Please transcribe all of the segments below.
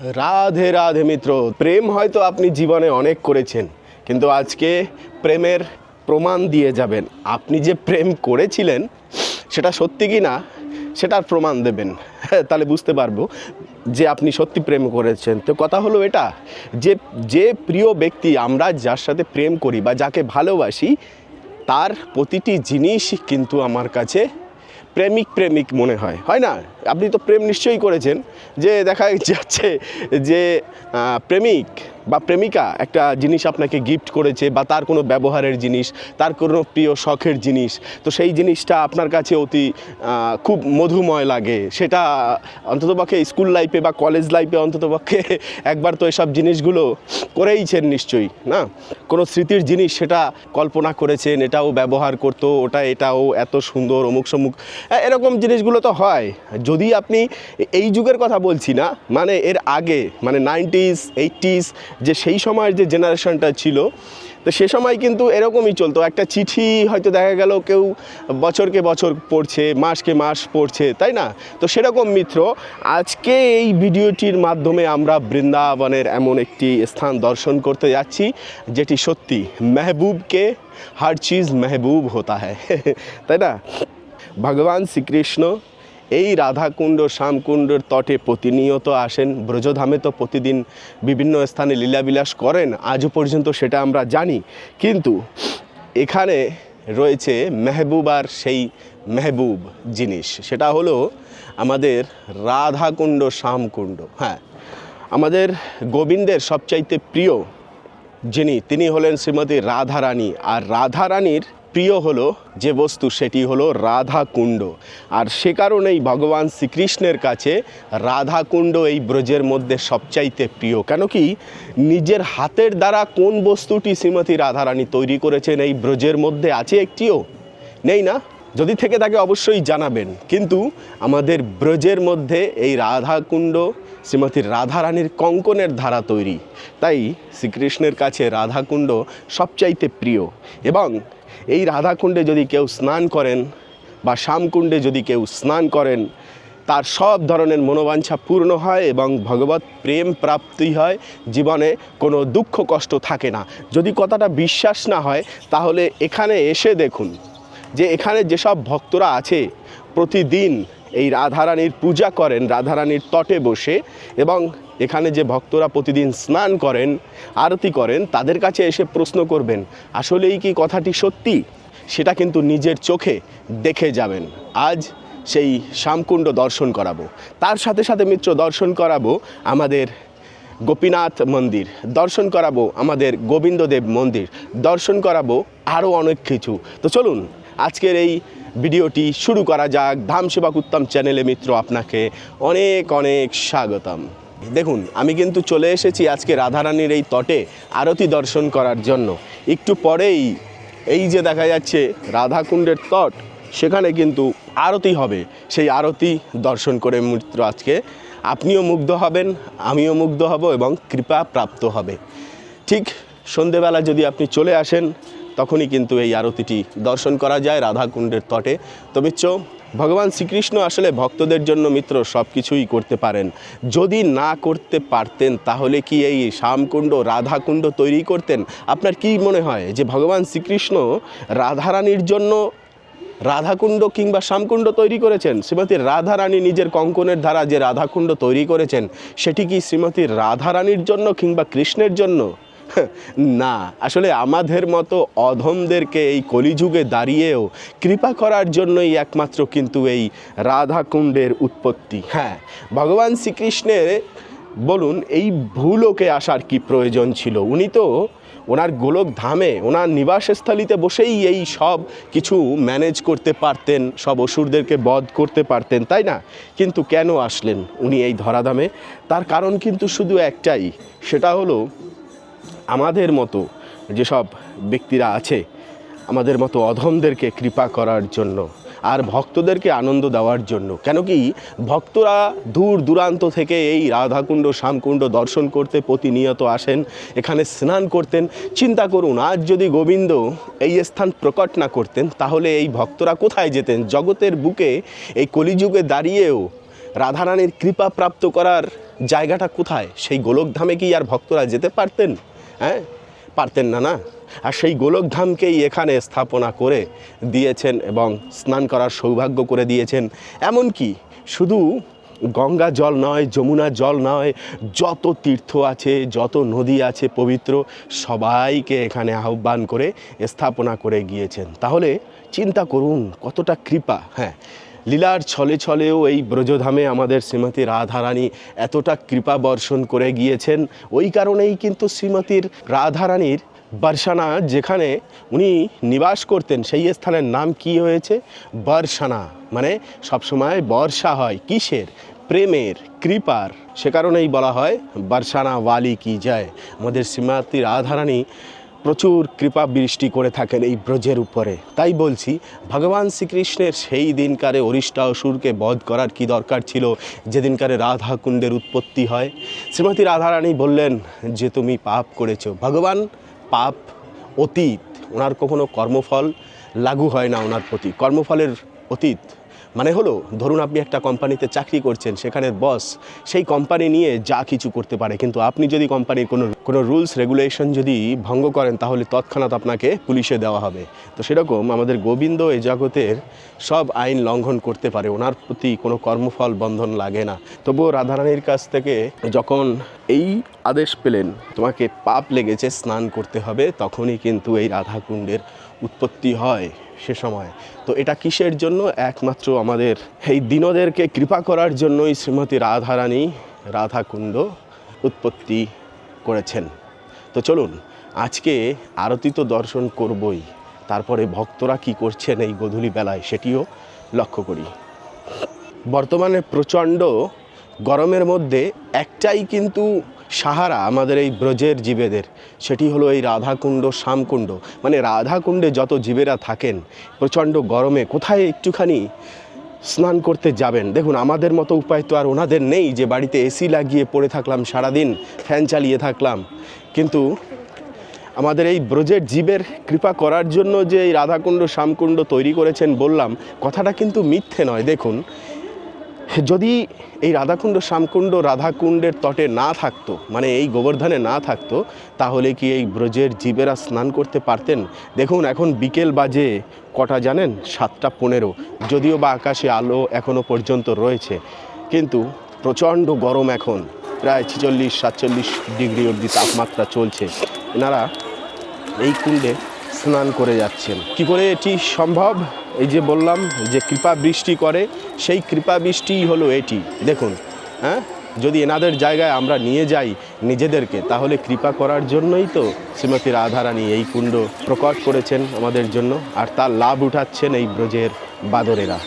রাধে রাধে মিত্র প্রেম হয়তো আপনি জীবনে অনেক করেছেন কিন্তু আজকে প্রেমের প্রমাণ দিয়ে যাবেন। আপনি যে প্রেম করেছিলেন সেটা সত্যি কি না সেটার প্রমাণ দেবেন। হ্যাঁ, তাহলে বুঝতে পারব যে আপনি সত্যি প্রেম করেছেন। তো কথা হলো এটা যে যে প্রিয় ব্যক্তি আমরা যার সাথে প্রেম করি বা যাকে ভালোবাসি তার প্রতিটি জিনিস কিন্তু আমার কাছে প্রেমিক প্রেমিক মনে হয়। হয় না? আপনি তো প্রেম নিশ্চয়ই করেছেন যে দেখা যাচ্ছে যে প্রেমিক বা প্রেমিকা একটা জিনিস আপনাকে গিফট করেছে বা তার কোনো ব্যবহারের জিনিস, তার কোনো প্রিয় শখের জিনিস, তো সেই জিনিসটা আপনার কাছে অতি খুব মধুময় লাগে। সেটা অন্ততপক্ষে স্কুল লাইফে বা কলেজ লাইফে অন্ততপক্ষে একবার তো এসব জিনিসগুলো করেইছেন নিশ্চয়ই, না? কোনো স্মৃতির জিনিস সেটা কল্পনা করেছেন, এটাও ব্যবহার করতো, ওটা এটাও এত সুন্দর, অমুক সমুক এরকম জিনিসগুলো তো হয়। যদি আপনি এই যুগের কথা বলছি না মানে এর আগে মানে নাইনটিস এইটিস যে সেই সময়ের যে জেনারেশনটা ছিল, তো সে সময় কিন্তু এরকমই চলতো। একটা চিঠি হয়তো দেখা গেল কেউ বছরকে বছর পড়ছে, মাসকে মাস পড়ছে, তাই না? তো সেরকম মিত্র, আজকে এই ভিডিওটির মাধ্যমে আমরা বৃন্দাবনের এমন একটি স্থান দর্শন করতে যাচ্ছি, যেটি সত্যি মেহবুবকে হর চিজ মেহবুব হতা হ্যায়, তাই না? ভগবান শ্রীকৃষ্ণ এই রাধাকুণ্ড, শ্যামকুণ্ডের তটে প্রতিনিয়ত আসেন। ব্রজধামে তো প্রতিদিন বিভিন্ন স্থানে লীলাবিলাস করেন। আজও পর্যন্ত সেটা আমরা জানি। কিন্তু এখানে রয়েছে মেহবুবার সেই মেহবুব জিনিস। সেটা হলো আমাদের রাধাকুণ্ড, শ্যামকুণ্ড। হ্যাঁ আমাদের গোবিন্দের সবচাইতে প্রিয় যিনি, তিনি হলেন শ্রীমতী রাধারানী। আর রাধারানীর প্রিয় হলো যে বস্তু সেটি হলো রাধাকুণ্ড। আর সে কারণেই ভগবান শ্রীকৃষ্ণের কাছে রাধাকুণ্ড এই ব্রজের মধ্যে সবচাইতে প্রিয়। কেন কি নিজের হাতের দ্বারা কোন বস্তুটি শ্রীমতী রাধারানী তৈরি করেছেন এই ব্রজের মধ্যে আছে একটিও? নেই না? যদি থেকে থাকে অবশ্যই জানাবেন। কিন্তু আমাদের ব্রজের মধ্যে এই রাধাকুণ্ড শ্রীমতী রাধারানীর কঙ্কনের ধারা তৈরি। তাই শ্রীকৃষ্ণের কাছে রাধাকুণ্ড সবচাইতে প্রিয়। এবং এই রাধাকুণ্ডে যদি কেউ স্নান করেন বা শ্যামকুণ্ডে যদি কেউ স্নান করেন, তার সব ধরনের মনোবাঞ্ছা পূর্ণ হয় এবং ভগবত প্রেম প্রাপ্তি হয়, জীবনে কোনো দুঃখ কষ্ট থাকে না। যদি কথাটা বিশ্বাস না হয়, তাহলে এখানে এসে দেখুন যে এখানে যেসব ভক্তরা আছে, প্রতিদিন এই রাধারানীর পূজা করেন, রাধারানীর তটে বসে এবং এখানে যে ভক্তরা প্রতিদিন স্নান করেন, আরতি করেন, তাদের কাছে এসে প্রশ্ন করবেন, আসলেই কি কথাটি সত্যি? সেটা কিন্তু নিজের চোখে দেখে যাবেন। আজ সেই শ্যামকুণ্ড দর্শন করাবো। তার সাথে সাথে মিত্র, দর্শন করাবো আমাদের গোপীনাথ মন্দির, দর্শন করাবো আমাদের গোবিন্দদেব মন্দির, দর্শন করাবো আরও অনেক কিছু। তো চলুন, আজকের এই ভিডিওটি শুরু করা যাক। ধাম সেবক উত্তম চ্যানেলে মিত্র, আপনাকে অনেক অনেক স্বাগতম। দেখুন, আমি কিন্তু চলে এসেছি আজকে রাধারানীর এই তটে আরতি দর্শন করার জন্য। একটু পরেই এই যে দেখা যাচ্ছে রাধাকুণ্ডের তট, সেখানে কিন্তু আরতি হবে। সেই আরতি দর্শন করে মিত্র আজকে আপনিও মুগ্ধ হবেন, আমিও মুগ্ধ হব এবং কৃপা প্রাপ্ত হবে। ঠিক সন্ধেবেলা যদি আপনি চলে আসেন, তখনই কিন্তু এই আরতিটি দর্শন করা যায় রাধাকুণ্ডের তটে। তো মিত্র ভগবান শ্রীকৃষ্ণ আসলে ভক্তদের জন্য মিত্র সব কিছুই করতে পারেন। যদি না করতে পারতেন, তাহলে কি এই শ্যামকুণ্ড, রাধাকুণ্ড তৈরি করতেন? আপনার কি মনে হয় যে ভগবান শ্রীকৃষ্ণ রাধারানীর জন্য রাধাকুণ্ড কিংবা শ্যামকুণ্ড তৈরি করেছেন? শ্রীমতী রাধারানী নিজের কঙ্কনের দ্বারা যে রাধাকুণ্ড তৈরি করেছেন, সেটি কি শ্রীমতী রাধারানীর জন্য কিংবা কৃষ্ণের জন্য? না, আসলে আমাদের মতো অধমদেরকে এই কলিযুগে দাঁড়িয়েও কৃপা করার জন্যই একমাত্র কিন্তু এই রাধাকুণ্ডের উৎপত্তি। হ্যাঁ ভগবান শ্রীকৃষ্ণের, বলুন, এই ভূলোকে আসার কি প্রয়োজন ছিল? উনি তো ওনার গোলক ধামে, ওনার নিবাসস্থলিতে বসেই এই সব কিছু ম্যানেজ করতে পারতেন, সব অসুরদেরকে বধ করতে পারতেন, তাই না? কিন্তু কেন আসলেন উনি এই ধরাধামে? তার কারণ কিন্তু শুধু একটাই, সেটা হলো আমাদের মতো যেসব ব্যক্তিরা আছে, আমাদের মতো অধমদেরকে কৃপা করার জন্য আর ভক্তদেরকে আনন্দ দেওয়ার জন্য। কেন কি ভক্তরা দূর দূরান্ত থেকে এই রাধাকুণ্ড, শ্যামকুণ্ড দর্শন করতে প্রতিনিয়ত আসেন, এখানে স্নান করতেন। চিন্তা করুন, আজ যদি গোবিন্দ এই স্থান প্রকট না করতেন, তাহলে এই ভক্তরা কোথায় যেতেন? জগতের বুকে এই কলিযুগে দাঁড়িয়েও রাধারানীর কৃপা প্রাপ্ত করার জায়গাটা কোথায়? সেই গোলকধামে কি আর ভক্তরা যেতে পারতেন? হ্যাঁ? পারতেন না না? আর সেই গোলকধামকেই এখানে স্থাপনা করে দিয়েছেন এবং স্নান করার সৌভাগ্য করে দিয়েছেন। এমনকি শুধু গঙ্গা জল নয়, যমুনা জল নয়, যত তীর্থ আছে, যত নদী আছে পবিত্র, সবাইকে এখানে আহ্বান করে স্থাপনা করে গিয়েছেন। তাহলে চিন্তা করুন, কতটা কৃপা হ্যাঁ? লীলার ছলে ছলেও এই ব্রজধামে আমাদের শ্রীমতী রাধারানী এতটা কৃপা বর্ষণ করে গিয়েছেন। ওই কারণেই কিন্তু শ্রীমতীর রাধারানীর বারসানা, যেখানে উনি নিবাস করতেন, সেই স্থানের নাম কি হয়েছে? বর্ষানা মানে সবসময় বর্ষা হয়। কিসের? প্রেমের, কৃপার। সে কারণেই বলা হয় বর্ষানা ওয়ালি কি যায় আমাদের শ্রীমতী রাধারানী প্রচুর কৃপা বৃষ্টি করে থাকেন এই ব্রজের উপরে। তাই বলছি, ভগবান শ্রীকৃষ্ণের সেই দিনকারে অরিষ্টা অসুরকে বধ করার কি দরকার ছিল? যেদিনকারে রাধা কুণ্ডের উৎপত্তি হয়। শ্রীমতী রাধারানী বললেন, যে তুমি পাপ করেছ, ভগবান পাপ, অতীত, ওনার কখনো কর্মফল লাগু হয় না ওনার প্রতি। কর্মফলের অতীত মানে হলো, ধরুন আপনি একটা কোম্পানিতে চাকরি করছেন, সেখানে বস সেই কোম্পানি নিয়ে যা কিছু করতে পারে, কিন্তু আপনি যদি কোম্পানির কোনো কোনো রুলস রেগুলেশন যদি ভঙ্গ করেন, তাহলে তৎক্ষণাৎ আপনাকে পুলিশে দেওয়া হবে। তো সেরকম আমাদের গোবিন্দ এই জগতের সব আইন লঙ্ঘন করতে পারে, ওনার প্রতি কোনো কর্মফল বন্ধন লাগে না। তবুও রাধারানীর কাছ থেকে যখন এই আদেশ পেলেন, তোমাকে পাপ লেগেছে, স্নান করতে হবে, তখনই কিন্তু এই রাধাকুণ্ডের উৎপত্তি হয়। সে সময়। তো এটা কিসের জন্য? একমাত্র আমাদের এই দিনদেরকে কৃপা করার জন্যই শ্রীমতী রাধারানী রাধাকুণ্ড উৎপত্তি করেছেন। তো চলুন, আজকে আরতি তো দর্শন করবই। তারপরে ভক্তরা কি করছেন এই গধূলি বেলায় সেটিও লক্ষ্য করি। বর্তমানে প্রচণ্ড গরমের মধ্যে একটাই কিন্তু সাহারা আমাদের এই ব্রজের জীবেদের। সেটি হলো এই রাধাকুণ্ড, শ্যামকুণ্ড। মানে রাধাকুণ্ডে যত জীবেরা থাকেন, প্রচণ্ড গরমে কোথায় একটুখানি স্নান করতে যাবেন? দেখুন, আমাদের মতো উপায় তো আর ওনাদের নেই যে বাড়িতে এসি লাগিয়ে পড়ে থাকলাম সারাদিন, ফ্যান চালিয়ে থাকলাম। কিন্তু আমাদের এই ব্রজের জীবের কৃপা করার জন্য যে এই রাধাকুণ্ড, শ্যামকুণ্ড তৈরি করেছেন বললাম, কথাটা কিন্তু মিথ্যে নয়। দেখুন যদি এই রাধাকুণ্ড শ্যামকুণ্ড রাধাকুণ্ডের তটে না থাকতো মানে এই গোবর্ধনে না থাকতো, তাহলে কি এই ব্রজের জীবেরা স্নান করতে পারতেন? দেখুন, এখন বিকেল বাজে কটা জানেন? সাতটা পনেরো। যদিও বা আকাশে আলো এখনও পর্যন্ত রয়েছে, কিন্তু প্রচণ্ড গরম এখন। প্রায় ছেচল্লিশ, সাতচল্লিশ ডিগ্রি অবধি তাপমাত্রা চলছে। এনারা এই কুণ্ডে স্নান করে যাচ্ছেন। কি করে এটি সম্ভব? এই যে বললাম যে কৃপা বৃষ্টি করে, সেই কৃপা বৃষ্টিই হলো এটি। দেখুন হ্যাঁ? যদি এনাদের জায়গায় আমরা নিয়ে যাই নিজেদেরকে, তাহলে কৃপা করার জন্যই তো শ্রীমতী রাধারানী এই কুণ্ড প্রকট করেছেন আমাদের জন্য, আর তার লাভ উঠাচ্ছেন এই ব্রজের বাদরেরা।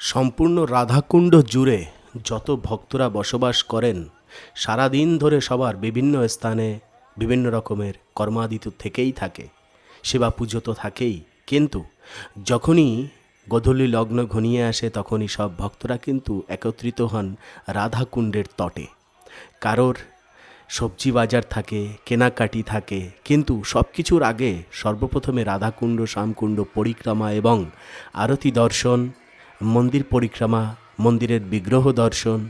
সম্পূর্ণ রাধাকুণ্ড জুড়ে যত ভক্তরা বসবাস করেন, সারাদিন ধরে সবার বিভিন্ন স্থানে বিভিন্ন রকমের কর্মাদিত থেকেই থাকে। সেবা পুজো তো থাকেই, কিন্তু যখনই গধূলি লগ্ন ঘনিয়ে আসে, তখনই সব ভক্তরা কিন্তু একত্রিত হন রাধাকুণ্ডের তটে। কারোর সবজি বাজার থাকে, কেনাকাটি থাকে, কিন্তু সব কিছুর আগে সর্বপ্রথমে রাধাকুণ্ড, শ্যামকুণ্ড, পরিক্রমা এবং আরতি দর্শন, মন্দির পরিক্রমা, মন্দিরের বিগ্রহ দর্শন,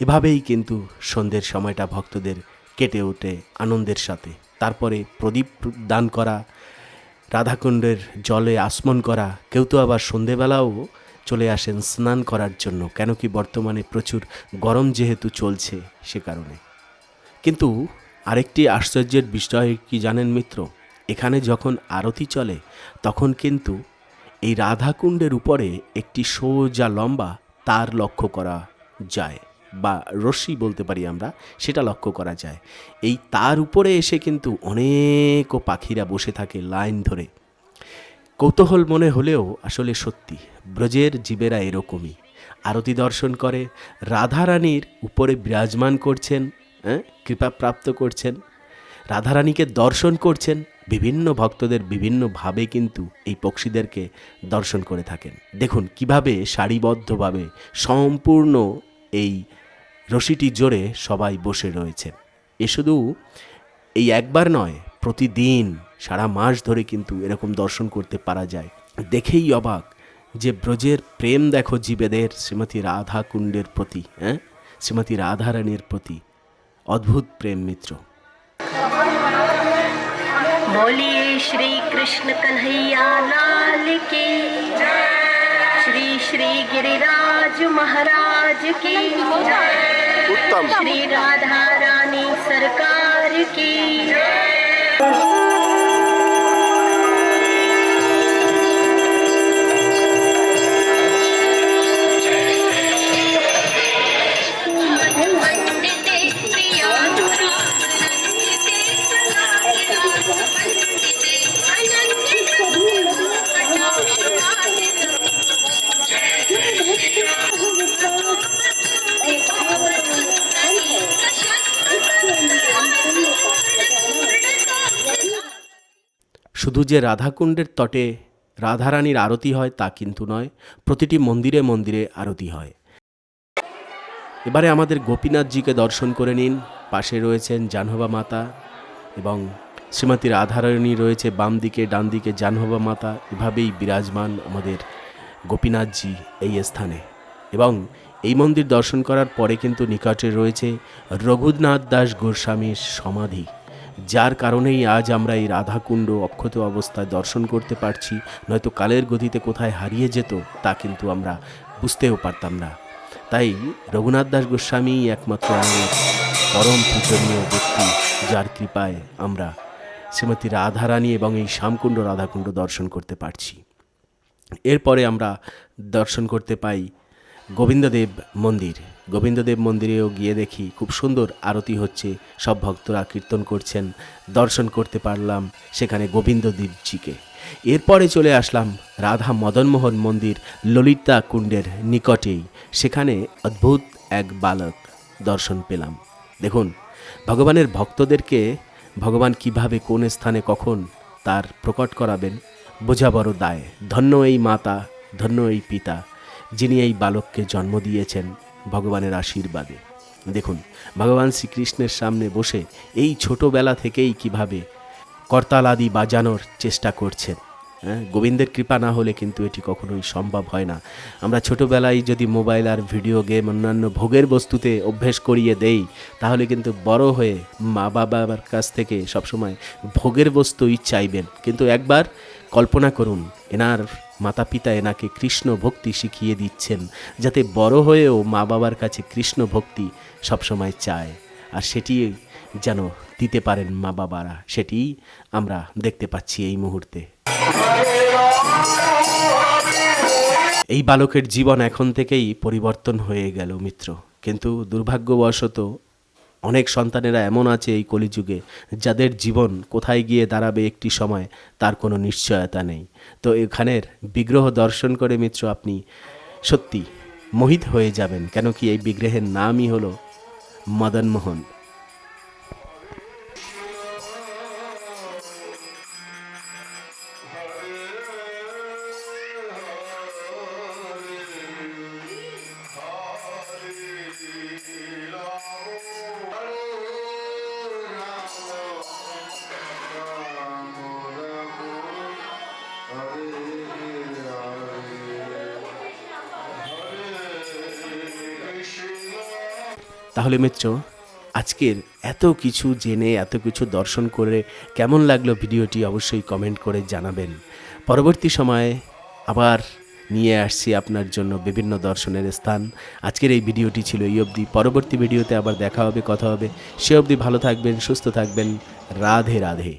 এভাবেই কিন্তু সন্ধ্যের সময়টা ভক্তদের কেটে ওঠে আনন্দের সাথে। তারপরে প্রদীপ দান করা রাধাকুণ্ডের জলে আসমন করা, কেউ তো আবার সন্ধেবেলাও চলে আসেন স্নান করার জন্য, কেন কি বর্তমানে প্রচুর গরম যেহেতু চলছে সে কারণে। কিন্তু আরেকটি আশ্চর্যের বিষয় কি জানেন মিত্র? এখানে যখন আরতি চলে, তখন কিন্তু এই রাধাকুণ্ডের উপরে একটি সোজা লম্বা তার লক্ষ্য করা যায়। বা রশ্মি বলতে পারি আমরা, সেটা লক্ষ্য করা যায়। এই তার উপরে এসে কিন্তু অনেক পাখিরা বসে থাকে লাইন ধরে। কৌতূহল মনে হলেও আসলে সত্যি, ব্রজের জীবেরা এরকমই। আরতি দর্শন করে, রাধারানীর উপরে বিরাজমান করছেন হ্যাঁ কৃপা প্রাপ্ত করছেন। রাধারানীকে দর্শন করছেন, বিভিন্ন ভক্তদের বিভিন্নভাবে কিন্তু এই পক্ষীদেরকে দর্শন করে থাকেন। দেখুন কীভাবে সারিবদ্ধভাবে সম্পূর্ণ এই রশিটি জোরে সবাই বসে রয়েছে। এ শুধু এই একবার নয়, প্রতিদিন, সারা মাস ধরে কিন্তু এরকম দর্শন করতে পারা যায়। দেখেই অবাক যে ব্রজের প্রেম দেখো জীবেদের, শ্রীমতী রাধা কুণ্ডের প্রতি হ্যাঁ? শ্রীমতী রাধারানীর প্রতি। অদ্ভুত প্রেম মিত্র। শ্রী কৃষ্ণ লাল কে श्री गिरिराज महाराज की उत्तम। श्री राधा रानी सरकार की শুধু যে রাধাকুণ্ডের তটে রাধারানীর আরতি হয় তা কিন্তু নয়, প্রতিটি মন্দিরে মন্দিরে আরতি হয়। এবারে আমাদের গোপীনাথজিকে দর্শন করে নিন। পাশে রয়েছেন জাহ্নবা মাতা এবং শ্রীমতী রাধারানী রয়েছে বাম দিকে ডান দিকে জাহ্নবা মাতা। এভাবেই বিরাজমান আমাদের গোপীনাথজি এই স্থানে। এবং এই মন্দির দর্শন করার পরে কিন্তু নিকটে রয়েছে রঘুনাথ দাস গোস্বামীর সমাধি। যার কারণেই আজ আমরা এই রাধাকুণ্ড অক্ষত অবস্থায় দর্শন করতে পারছি, নয়তো কালের গতিতে কোথায় হারিয়ে যেত তা কিন্তু আমরা বুঝতেও পারতাম না। তাই রঘুনাথ দাস গোস্বামী একমাত্র আমাদের পরম পূজনীয় ব্যক্তি, যার কৃপায় আমরা শ্রীমতী রাধারানী এবং এই শ্যামকুণ্ড রাধাকুণ্ড দর্শন করতে পারছি। এরপরে আমরা দর্শন করতে পাই গোবিন্দদেব মন্দির। গোবিন্দদেব মন্দিরেও গিয়ে দেখি খুব সুন্দর আরতি হচ্ছে, সব ভক্তরা কীর্তন করছেন, দর্শন করতে পারলাম সেখানে গোবিন্দদেবজিকে। এরপরে চলে আসলাম রাধা মদনমোহন মন্দির ললিতা কুণ্ডের নিকটেই। সেখানে অদ্ভুত এক বালক দর্শন পেলাম। দেখুন, ভগবানের ভক্তদেরকে ভগবান কীভাবে কোন স্থানে কখন তার প্রকট করাবেন, বোঝা বড় দায়। ধন্য এই মাতা, ধন্য এই পিতা। যিনি এই বালককে জন্ম দিয়েছেন ভগবানের আশীর্বাদে। দেখুন, ভগবান শ্রীকৃষ্ণের সামনে বসে এই ছোটোবেলা থেকেই কীভাবে করতাল আদি বাজানোর চেষ্টা করছেন। হ্যাঁ গোবিন্দের কৃপা না হলে কিন্তু এটি কখনোই সম্ভব হয় না। আমরা ছোটোবেলায় যদি মোবাইল আর ভিডিও গেম অন্যান্য ভোগের বস্তুতে অভ্যেস করিয়ে দেই, তাহলে কিন্তু বড় হয়ে মা বাবার কাছ থেকে সবসময় ভোগের বস্তুই চাইবেন। কিন্তু একবার কল্পনা করুন, এনার মাতা পিতা এনাকে কৃষ্ণ ভক্তি শিখিয়ে দিচ্ছেন, যাতে বড় হয়েও মা বাবার কাছে কৃষ্ণ ভক্তি সবসময় চায়। আর সেটি যেন দিতে পারেন মা বাবারা, সেটি আমরা দেখতে পাচ্ছি এই মুহূর্তে। এই বালকের জীবন এখন থেকেই পরিবর্তন হয়ে গেল, মিত্র। কিন্তু দুর্ভাগ্যবশত অনেক সন্তানেরা এমন আছে এই কলিযুগে, যাদের জীবন কোথায় গিয়ে দাঁড়াবে একটি সময়, তার কোনো নিশ্চয়তা নেই। তো এখানের বিগ্রহ দর্শন করে মিত্র আপনি সত্যি মোহিত হয়ে যাবেন। কেন কি এই বিগ্রহের নামই হলো মদনমোহন। তাহলে মিত্র, আজকের এত কিছু জেনে, এত কিছু দর্শন করে কেমন লাগল ভিডিওটি অবশ্যই কমেন্ট করে জানাবেন। পরবর্তী সময়ে আবার নিয়ে আসছি আপনার জন্য বিভিন্ন দর্শনের স্থান। আজকের এই ভিডিওটি ছিল এই অবধি। পরবর্তী ভিডিওতে আবার দেখা হবে, কথা হবে। সে অবধি ভালো থাকবেন, সুস্থ থাকবেন। রাধে রাধে।